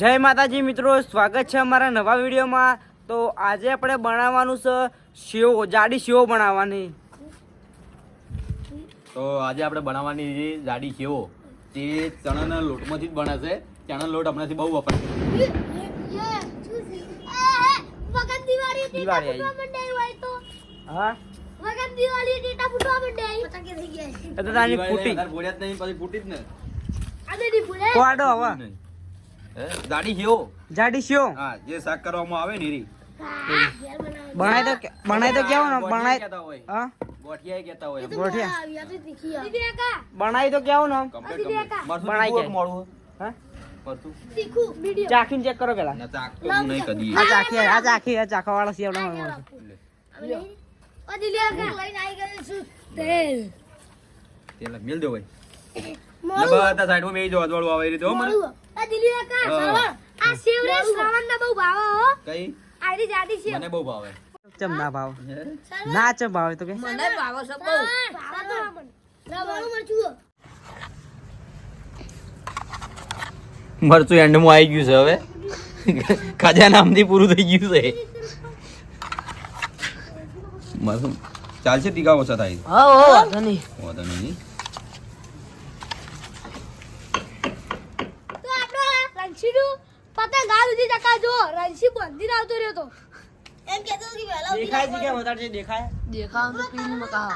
જય માતાજી મિત્રો સ્વાગત છે અમારા નવા વિડીયોમાં. તો આજે આપણે બનાવવાનું છે શિવ જાડી શિવો બનાવવાની. તો આજે આપણે બનાવવાની જે જાડી શિવો તે ચણાના લોટમાંથી જ બનાશે છે. ચણાનો લોટ હમણાંથી બહુ વપરાય ફૂટી. જ નહીં પછી ફૂટી જ ને હવે હે? જાડી સેવ હા જે શાક કરવામાં આવે ને રી બનાય તો કે- બનાય તો કેવું ને? બનાય હા? ગોઠિયા કહેતા હોય. ગોઠિયા. બનાય તો કેવું ને? તીખું જાય. મોડું હા. ચાખીને ચેક કરો પેલા. આ ચાખી આ ચાખી આ ચાખવા વાળા છું. તેલ. તેલ મેલ દો ભાઈ. ને મોળું બધા સાઈડમાં મેં જોવા અજવાળું આવે એ રીતે હો. મને મોળું આ દીદી કાકા હા. આ શિવરે શ્રાવણ બહુ ભાવ હો. કઈ? આડી જાડી છે. મને બહુ ભાવે. ચમ ના ભાવ? ના ચમ ભાવે તો કે? મને ભાવ છે બહુ. ભાવ તો મને મરચું મરચું એન્ડમાં આવી ગયું છે હવે. ખાજા નામથી પૂરું થઈ ગયું છે. ચાલશે તીખા ઓછા થાય. હા વાંધો નહીં. વાંધો નહીં તો રણછીનું પતંગ આ સુધી ટકા જો રણછી બંધી આવતો રહ્યો તો. એમ કેતો કે વેલા દેખાય છે કે વધારે છે દેખાય? દેખાવ તો પીન મકા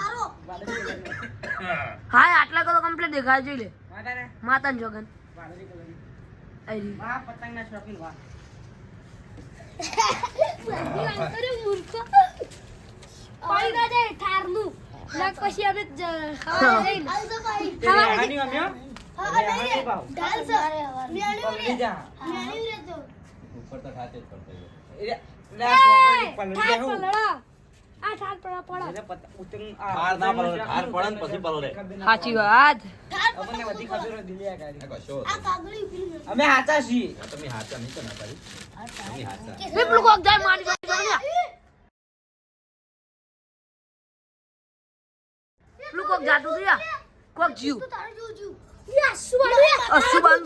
હા આટલા કલો કમ્પ્લીટ દેખાય જોઈ લે. માતા ને જોગન. આઈ વાહ પતંગના શોખીન વાહ. બંધી આવતો રહ્યો મૂર્ખો. પાણી ના જાય ઠારનું. લગ પછી અમે ખાવા જઈને. ખાવા હાની ઉપર તો ખાતે જ પડતો. સાચી વાત. અમે હાચા છીએ. તમે હાચા નહીં તો ના પાડી. તમે હાચા. મારી કોક જાતું કોક જીવ.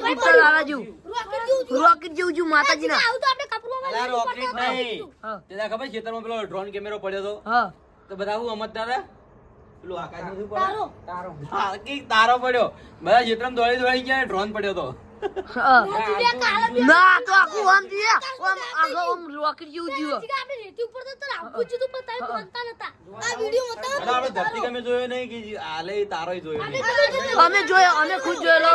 પીપળ લાલા જીવ રોકેટ જેવું છું જેવું જીવ માતાજીના. આવું તો આપણે કપડું રોકેટ નહીં. તે ખબર છે ખેતરમાં પેલો ડ્રોન કેમેરો પડ્યો હતો? હા. તો બધા હું અમત હતા? પેલું આકાશ તારો પડે તારો. હા કે તારો પડ્યો. બધા ખેતરમાં દોડી દોડી ગયા ડ્રોન પડ્યો તો હા જીવ્યા કાળા બે ના તો આખું આમ જીવે આમ આગળ આમ રોકેટ જેવું જીવે આપણે રેતી ઉપર તો આપવું જ પણ તમે માનતા નતા. આ વિડિયો બતાવો આપણે ધરતી ગમે જોયો નહીં કે આલે તારોય જોયો નહીં. અમે જોયો અમે ખુદ જોયેલો.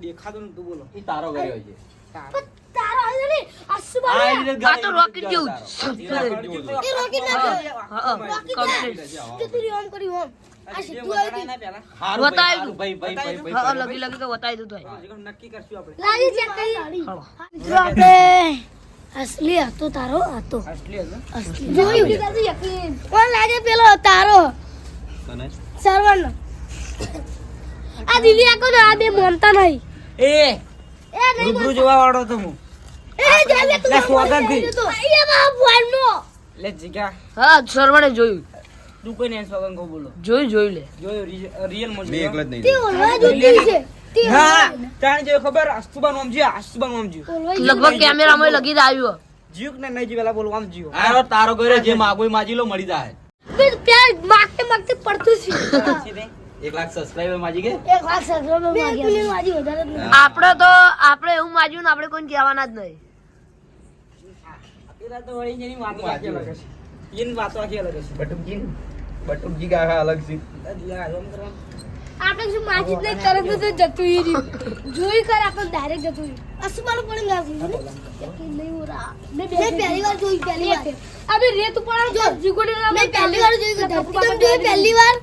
દેખાતું તારો ગયો છે. આ તો રોકેટ જેવું એ રોકેટ ના હા, ના તું ઓમ કરી ઓમ આ આ સીધું આવી બનાય ના પહેલા. હારું ભાઈ, બતાવી હારું ભાઈ, ભાઈ, ભાઈ, ભાઈ, હા લગી લગી તો બતાવી દીધું હોય નક્કી કરશું આપણે લાવી ચેક કરી હાલો. આપણે અસલી હતો તારો હતો અસલી હતું અસલી જોયું યકીન કોણ લાગે પેલો તારો તને? સરવણ આ દીદી કોને આ બે મોનતા નહીં એ એ નહીં રૂબરૂ જોવા વાળો તો હું લગભગ કેમેરામાં લગી આવ્યો. જીવ ને નહીં જીવેલા બોલવાનું જીવ આરો તારો ઘરે જે માગો માજી લો મળી જાય. પ્યાર માગતે માગતે પડતું છે. એક આપણે તો આપણે એવું માજ્યું ને આપડે કોઈ કહેવાના જ નહીં. પેલા તો વળી એની વાતો આખી અલગ હશે. એની વાતો આખી અલગ હશે. બટુકજી બટુકજી કાકા અલગ છે. આપણે શું માજી જ તરત જ જતું ઈ રહ્યું જોઈ કર આપણે ડાયરેક્ટ જતું રહ્યું અસમાનું પણ ગાવી યકીન નહીં હો મેં પહેલી વાર જોઈ પહેલી વાર. અબે રેત ઉપર જો જીગોડી મેં પહેલી વાર જોઈ ધરતી જોઈ પહેલી વાર?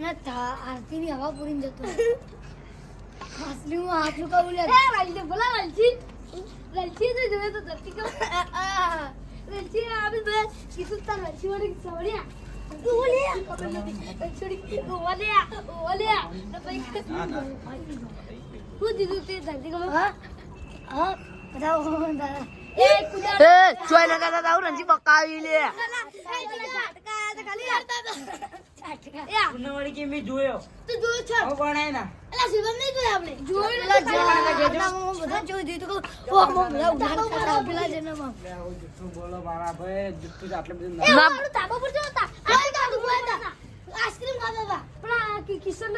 ના તા આરતી ની હવા પૂરી જતો હું હાથ કહું લે બોલા વાલજી. વાલજી તો જોવે તો ધરતી કો વાલજી આબી બે કીધું તાર વાલજી વાળી સવડિયા ઓલે છોડી ઓલે ઓલે તો ભાઈ ના ના હું દીધું તે ધરતી કો હા હા બતાવો એ કુદાર એ ચોય નતા તા તારું રણજી બકાવી લે ઉનાવાળી કે મેં જોયો તું જોયું છે હવે ભણાય ના અલા શિવમ નહીં જોયું આપણે જોયું બધા જોયું જોયું ઓ, મો બધા ઉધાર ખાતા પેલા જન્મમાં. જુઠ્ઠું બોલો મારા ભાઈ જુઠ્ઠું જ બધું ના આપણું પર જો હતા. આપણે પર આઈસ્ક્રીમ ખાતા હતા. પણ આ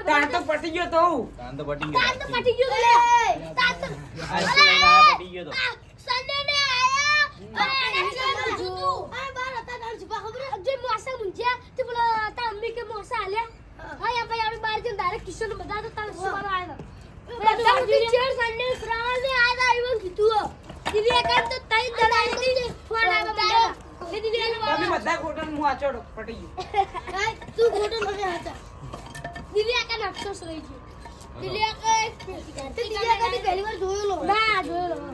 તાર તો પટી ગયો તો હું. તો પટી તાર તો પટી ગયું તાર તો- આઈસ્ક્રીમ લઈને પટી ગયો તો આ ને આયા. અને એને જોતું. આ બહાર હતા તાર છુપા ખબર જે મોસા મુંજ્યા તે પેલા તાર અમ્મી કે મોસા આલ્યા. હા, ભાઈ આપણે બહાર જઈને direct કિશનને બધા તો તાર સુવાનો આયા હતા. બધા ચેર સંડે શ્રાવણ ને આયા હતા એવું કીધું એકાદ તો તઈ દડા દીદી ફોન આવ્યો એને તમે બધા ને હું આચોડો પટી ગયો. તું ખોટો નથી હતા આકા અફસોસ રહી ગયો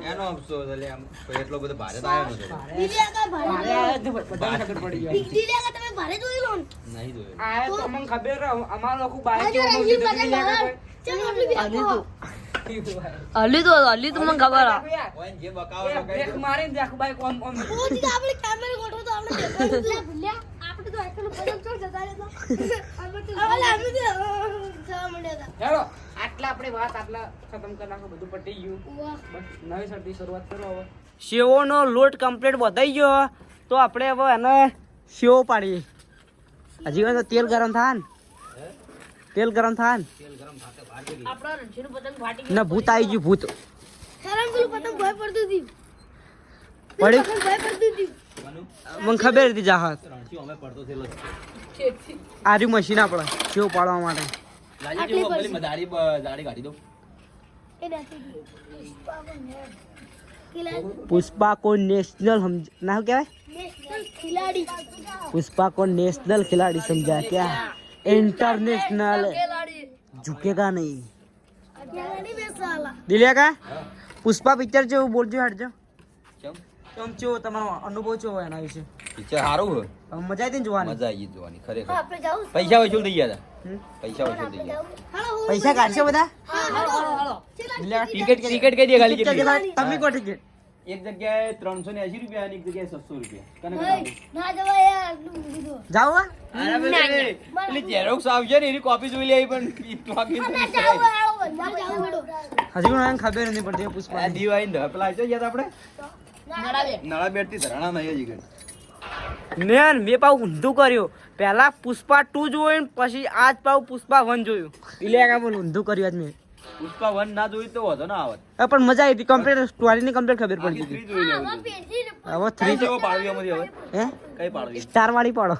એનો અફસોસ એટલે આમ એટલો બધો ભારે તો આવ્યો નતો. મારે ભારે આકા તમે ભારે જોયેલો? નહીં જોયો આયા તો અમને ખબર હે, લોકો બહાર કેવું બી અલી તો અલી તો મને ખબર આ જે બકાવો યાર, બકાઈ દેખ બાઈક ઓમ ઓમ બહુ આપણે કેમેરા ગોઠવો તો આપણે હતું. ભૂલ્યા. આપણે તો એકલું પતંગ ચોર જતા રહેતો અમે તો આપણે તો જવા મળ્યા હતા. આટલા આપણે વાત આટલા ખતમ કરી નાખો બધું પટી ગયું. બસ નવી સરથી શરૂઆત કરો હવે. સેવોનો લોટ કમ્પ્લીટ વધાઈ ગયો. તો આપણે હવે એને સેવો પાડીએ. હજી તો તેલ ગરમ થાય ને. તેલ ગરમ થાય ને. ભૂત આવી ગયું ભૂત? મને? ખબર હતી જાહત. રણછીયો અમે પડતો થયેલો છે. આ રહ્યું મશીન આપણે સેવ પાડવા માટે. લાજી જેવું પેલી દાઢી બ- દાઢી કાઢી દઉં એ નથી ખિલાડી પુષ્પા કો નેશનલ સમજ ના શું કહેવાય નેશનલ ખિલાડી पुष्पा को नेशनल खिलाड़ी समझा क्या इंटरनेशनल झुकेगा नहीं ખિલાડી બે સાલા દિલ્યા કા પુષ્પા પિક્ચર જેવું બોલજો હટજો કેમ કેમ ચેવો તમારો અનુભવ ચેવો એના વિશે પિક્ચર સારું હે હવે મજા આવી હતી ને જોવાની મજા આવી ગઈ જોવાની ખરેખર આપણે જાવું પૈસા વસૂલ થઈ ગયા હમ? હતા પૈસા ઓછો થઈ ગયા પૈસા કાઢશો બધા? ટિકિટ ટિકિટ કઈ દે ખાલી? તમે કો ટિકિટ. એક જગ્યાએ ત્રણસો ને એસી રૂપિયા અને એક જગ્યાએ સત્સો રૂપિયા. કને ઝેરોક્સ આવશે ને એની કોપી જોઈ લે પણ હજી પણ ખબર નથી પડતી પુષ્પા દિવાળી ને પેલા આવી ગયા આપણે. નળા બેટથી ધરણા નહીં હજી કઈ મેં મેં પાછું ઊંધું કર્યું. પહેલા પુષ્પા ટુ જોયું ને પછી આજ પાછું પુષ્પા વન જોયું. એટલે આ બોલ ઊંધું કર્યું આજ મેં. પુષ્પા વન ના જોયું તો વધો ના આવત. પણ મજા આવી હતી. કમ્પ્લીટ સ્ટોરીની કમ્પ્લીટ ખબર પડી જોઈએ. હવે થ્રી જેવો પાડવી અમારી હવે? હે? કઈ પાડવી? સ્ટાર વાળી પાડો.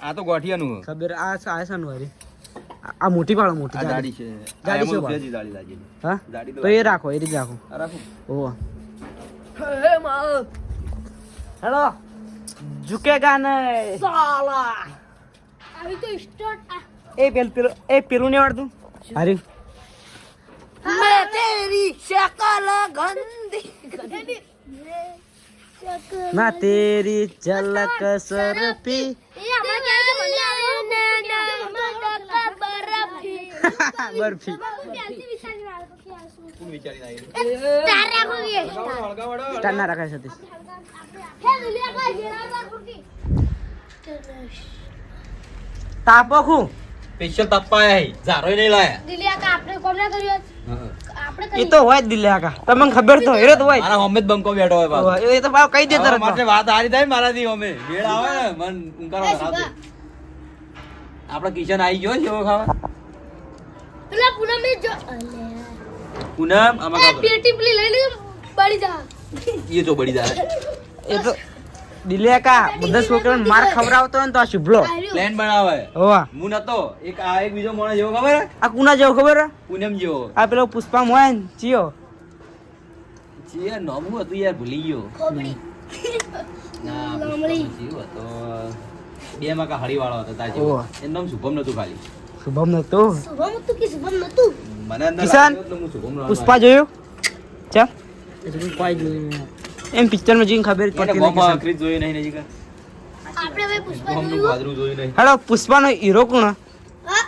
આ તો ગોઠિયાનું ખબર આ આ વારી આ મોટી પાડો મોટી દાડી છે. દાડી છે દાડી દાડી હા? તો તો એ રાખો એ રીતે રાખો. રાખો. ઓહો. હે મા નહીં સાલા આવી તો સ્ટાર્ટ એ પેલ પેલું એ પેલું નહીં આવડતું હારી મેં તેરી શકલ ગંદી ના તેરી ઝલક સરપી એ આપણે ક્યાં બરફી વિચારી કોણ. સ્ટાર ના રાખાય સતીશ. તાપો ખું. સ્પેશિયલ તપાયા હે. ઝારોય નહીં લાયા. દુલિયા કા આપણે કોમ ના કર્યો એ તો હોય જ દિલ્હી આકા તમને ખબર તો હેરો તો હોય જ. મારા હોમે જ બંકો બેઠો હોય. એ તો પાછો કઈ દે તરત. માટે વાત હારી થાય મારાથી અમે ભેળ આવે ને મન ઉંકારો કરાવતો. આપણો કિચન આવી ગયો છે ખાવા. પેલા પૂનમ જો અલ્યા. પૂનમ આમાં. પેટી પેલી લઈ લે બળી જા એ તો બળી જા એ તો દિલેકા બધા છોકરાને માર ખવડાવતો હોય ને તો આ શુભલો. પ્લેન બનાવે. હોવા. હું નતો એક આ એક બીજો મોણો જેવો ખબર આ કુના જેવો ખબર પૂનમ જેવો. આ પેલો પુષ્પા હોય ને ચિયો. જે નામ હતું યાર ભૂલી ગયો. ખોબડી. ના. પુષ્પા હતો. બે માં કા હળીવાળો હતો તાજી જેવો. એનું નામ શુભમ નતું ખાલી. શુભમ નતું શુભમ હતું કે શુભમ નતું મને નામ પુષ્પા જોયું? ચા કોઈ જોયું. એમ પિક્ચરમાં જોઈને ખબર પડતી ગોમાં નથી આખરી જ જોયું નહીં નજીક આપણે પુષ્પા જોયું? નહીં. હેલો પુષ્પાનો હીરો કોણ?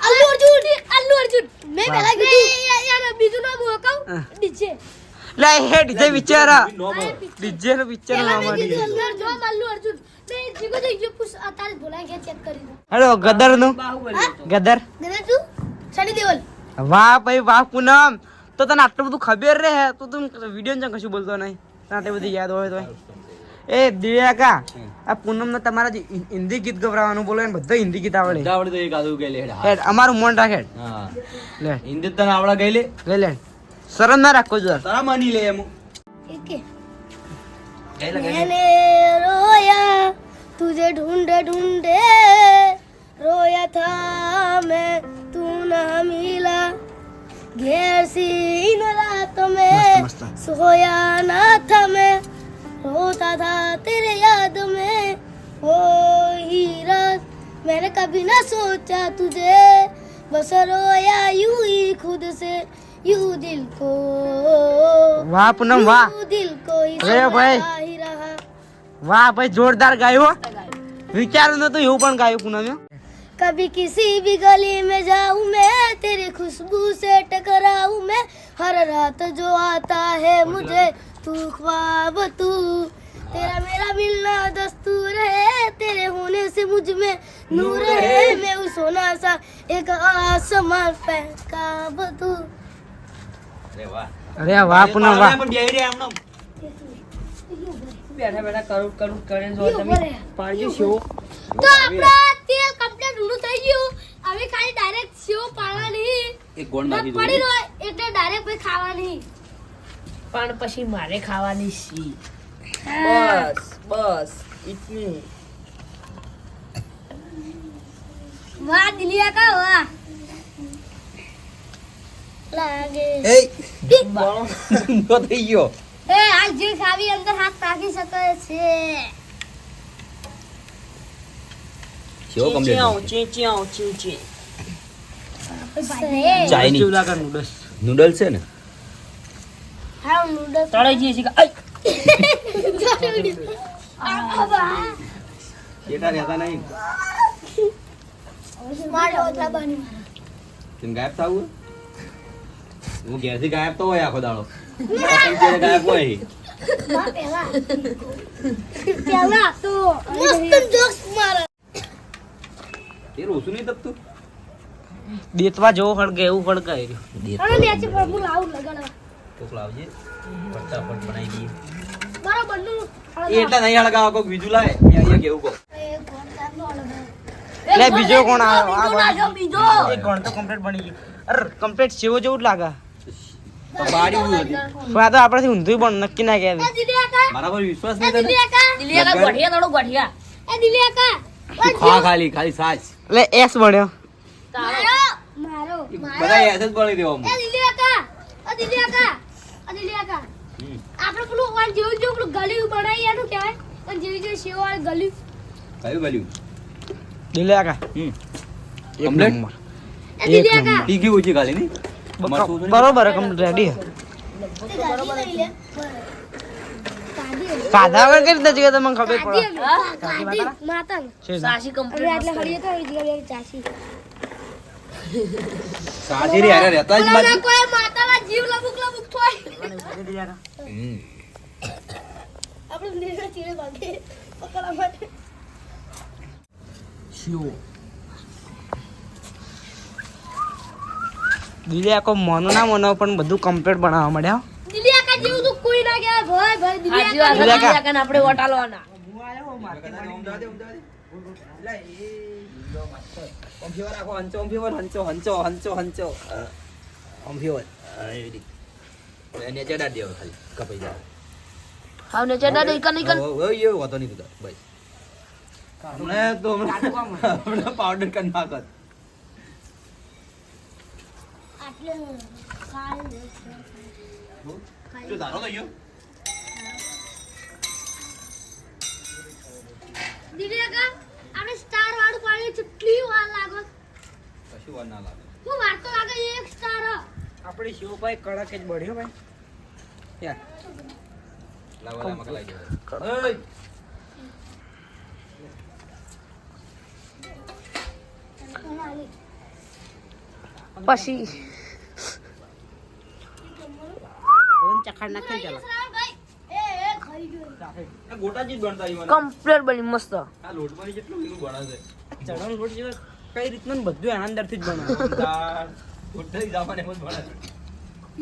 અલ્લુ અર્જુન અલ્લુ અર્જુન. મેં પહેલા કીધું યાર બીજું નામ હું કહું. ડીજે. લે હે ડીજે પિક્ચર નો. ડીજે અર્જુન. કે હેલો ગદરનું ગદર. તું? સની દેવલ વાહ ભાઈ વાહ પૂનમ. તો તને આટલું બધું ખબર રહે? તો તું વીડિયો ને કશું બોલતો નહીં. તને બધી યાદ હોય તો એ દિવ્યા કા આ પૂનમ ને તમારા જે હિન્દી ગીત ગવરાવાનું બોલો ને બધા હિન્દી ગીત આવડે. આવડે તો એક આદુ ગઈ લે હેડ. અમારું મોન રાખે હા. લે. હિન્દી તને આવડા ગઈ લે. લે લે. શરમ ના રાખો જો તારા માની લે એમ. ગઈ ગઈ લે. मैंने रोया तुझे ढूंढे ढूंढे। रोया था मैं तू ना मिला। घेर सी रातों में। सोया ना था मैं। रोता था तेरे याद में ओ ही रात। मैंने कभी ना सोचा तुझे बस रोया यूँ ही खुद से। यू दिल को। वाह पूनम वाह। दिल को अरे भाई। वाह भाई जोरदार गायो। विचार न तो यू पण गायो पूनम कभी किसी भी गली में जाऊँ मैं तेरी खुशबू से टकराऊं मैं। हर रात जो आता है मुझे तू ख्वाब तू। तेरा मेरा मिलना दस्तूर है तेरे होने से मुझमें नूर है। मैं उस होना सा एक आसमा फैकाब तू। અરે વાહ. અરે પૂનમ વાહ. પણ બેહી રહ્યા એમનેમ. બેઠા બેઠા કરું કરું કરે જો તમે. પાડજો શો. તો આપણા તેલ કમ્પ્લીટ ઊંડું થઈ ગયું. હવે ખાલી ડાયરેક્ટ સેવ પાડવાની. એક ગોળ નાખી દઉં. પડી રહ્યો એટલે ડાયરેક્ટ પછી ખાવાની. પણ પછી મારે ખાવાની સી બસ બસ ઇતની વાહ દિલિયા કા વાહ. લાગે એ ઊંધો થઈ ગયો. એ આ જે ખાવી અંદર હાથ રાખી શકે છે. કેવો complete ચીંચ્યાઓ, બન્યો? ચીંચ્યાઓ, ચીંચી. ચાઇનીઝ. નૂડલ્સ નૂડલ્સ છે ને? હા નૂડલ્સ તળાઈ જઈએ છીએ બેટા રહેતા નહીં. મારે ઓછા બની તેમ ગાયબ થવું? હું ઘેરથી ગાયબ તો હોય આખો દાડો. પતંગ ગાયબ હોય. એ રોસું નહીં તપતું દેતવા જેવો ખડકે એવું કોક લાવજે. ફટાફટ બનાવી દઈએ. બરોબરનું નહીં હળગાવા કોક બીજું લાવે. અહીંયા કેવું કહો. લે બીજો કોણ આવ્યો આ બીજો. એક ગણ તો કમ્પ્લીટ બની ગયું. અરે કમ્પ્લીટ સેવો જેવું જ લાગે તો બારી ઉડી હતી પણ આ તો આપણાથી ઊંધું પણ નક્કી ના કહેવાય એ દિલિયા કા મારા પર વિશ્વાસ એ નહીં તને દિલિયા કા દિલિયા કા ગોઠિયા તળો ગોઠિયા એ દિલિયા કા તું ખા ખાલી ખાલી સાચ એટલે એસ બન્યો મારો મારો બધા એસ જ બની દેવા એ દિલિયા કા એ દિલિયા કા એ દિલિયા કા આપણે પેલું વાન જેવું જેવું પેલું ગળ્યું બનાવી એનું કહેવાય અને જેવી જેવી સેવ વાળી ગળ્યું કયું ગલ્યું દિલ્યા કા હમ એક Complete? નંબર એ દિલિયા કા તીખી ઓછી ખાલી નહીં મરચું ઓછું નહીં? બરોબર કમ્પ્લીટ રેડી ખાધા વગર કઈ રીતે જીવે તમને ખબર પડે સાસી કમ્પ્લીટ એટલે હળીએ તો જગ્યાએ ચાસી. સાચી રે અરે રહેતા જ પેલાના કોઈ માતાના જીવ લબુક લબુક થોય. આપણે નીચે ચીડે બાંધે. પકડવા માટે. દિલ્યા આખો મનો ના મનો પણ બધું કમ્પ્લીટ બનાવવા મળ્યા. દિલિયા આખા જેવું તો કોઈ ના કહેવાય. ભાઈ ભાઈ સાચી આખા આપણે વટાલવાના હું આયો ચેડા દઈ કન કન પાવડર કરી નાખત. આટલે જો તો આપણે સ્ટાર વાળું પાણી કેટલી વાર લાગો? કશું વાર ના લાગે. હું વાર તો લાગે એક સ્ટાર આપણે શિવભાઈ કડક જ બળ્યો ભાઈ. લાવો ઓય! પછી. ચખાડ નાખી ચાલો શ્રાવણભાઈ, એ એ ખાઈ ગયો આ ગોટાજી બનતા કમ્પ્લેટ બની મસ્ત. આ લોટમાંથી કેટલું પેલું બને છે? લોટ જેવો કઈ રીતનું બધું એના અંદરથી જ બનાવે દાળ, ગોટાજી જમાને એમ જ બને છે.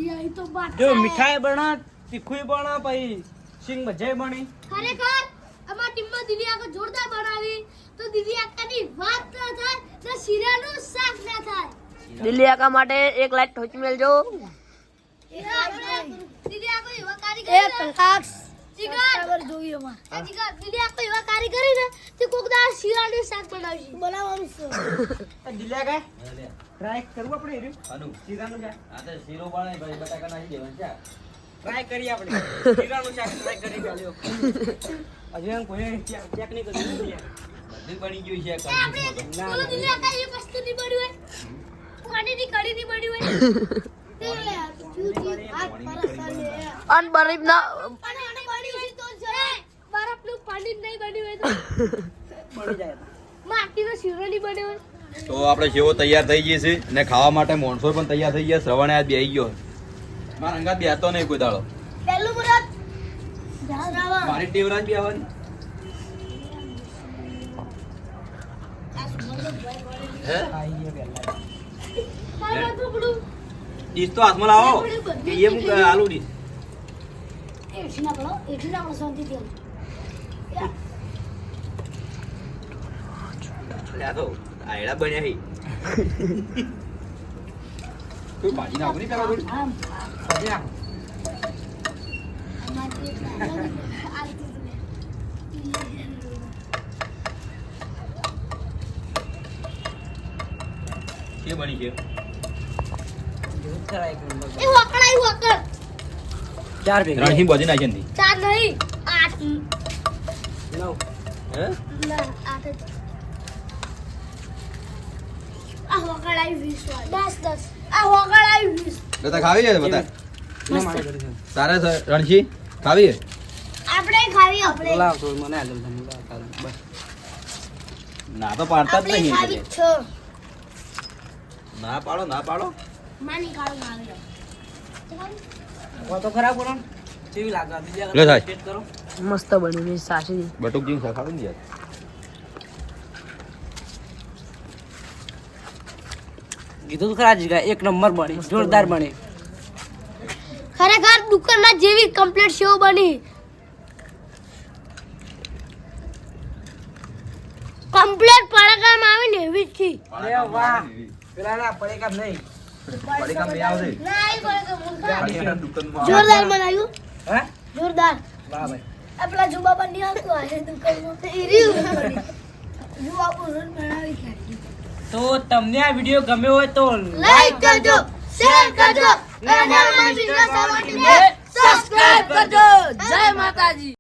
યાર, ઈ તો બાદશાહ જો મીઠાઈ બના તીખું બના પછી સિંગ ભજાઈ બની. ખરેખર અમારા ટીમમાં દીદી આગળ જોરદાર બનાવી. તો દીદી આકાની વાત ના થાય ને શીરાનું શાક ના થાય. દિલ્હી આકા માટે એક લાઈટ ઠોકી મેલજો. એવા જોઈએ માં કારીગર ને તે કોક દા શીરાનું શાક બનાવશે બનાવવાનું છે દિલ્યા કાય ટ્રાય કરવું આપણે એર્યું આનું. શીરાનું શાક આ તો શીરો બને પછી બટાકા નાખી દેવાનું છે. ટ્રાય કરીએ આપણે શીરાનું શાક ટ્રાય કરી ચાલ્યો હજુ કોઈ ચેક નહીં કર્યું બધું બની ગયું છે આપણે ના, વસ્તુ બન્યું હોય નહીં બન્યું હોય તો આપણે જેવો તૈયાર થઈ ગઈ છે અને ખાવા માટે મોણસો પણ તૈયાર થઈ ગયા શ્રવણે આજ બેહી ગયો મારા અંગાત બેહતો નહીં કોઈ દાડો. પહેલું મુરત શ્રાવણ મારી ટેવરાજ બેહવાની હે? ડીશ તો હાથમાં લાવો. કે એ હું આલુ ડીશ. એઠી ના પડો એઠી ના પડો શાંતિથી હાલો. તો આયડા બન્યા હી. કોઈ ભાજી નાખો નહીં પેલા થોડી? નાખો. કે બની છે એવું જ કરાય કે અંદર. એ હોકળ આવ્યું હોકળ. ચાર ભેગા. રણહી બધી નાખી હતી ચાર નહીં આઠ. નવ. હે? ના આઠ આ હોકળ આવી વીસ વાળી. દસ દસ. આ હોકળ આવી વીસ. તો ખાવી છે બતા રણજી? ખાવી આપણે ખાવી આપણે. લાવ તો મને આગળ તમે લાવ બસ. ના તો પાડતા જ નહીં ના પાડો ના પાડો. તો ખરા બોલો કેવી લાગે? બીજા લે ટેસ્ટ કરો. મસ્ત બની ની બટુક જીન ખાવી ને યાર. કીધું તો ખરા જીગા એક નંબર બની જોરદાર બની. ખરેખર દુકાનમાં જેવી કમ્પ્લીટ શો બની. કમ્પ્લીટ પડાકામાં આવે ને એવી જ થી અરે વાહ પેલાના નહીં. પડીકા બે આવશે ના એ પડાકા મુલકા. પડીકાના દુકાનમાં જોરદાર બનાવ્યું હે? જોરદાર. વાહ ભાઈ. આપણા જુબા પર નહીં આવતું આજે દુકાનમાં. એ રહ્યું. જુબા પર બનાવી ખાધી તો તમને આ વીડિયો ગમ્યો હોય તો લાઈક કરજો શેર કરજો અને અમારી વિડિયો સબસ્ક્રાઇબ કરજો. જય માતાજી.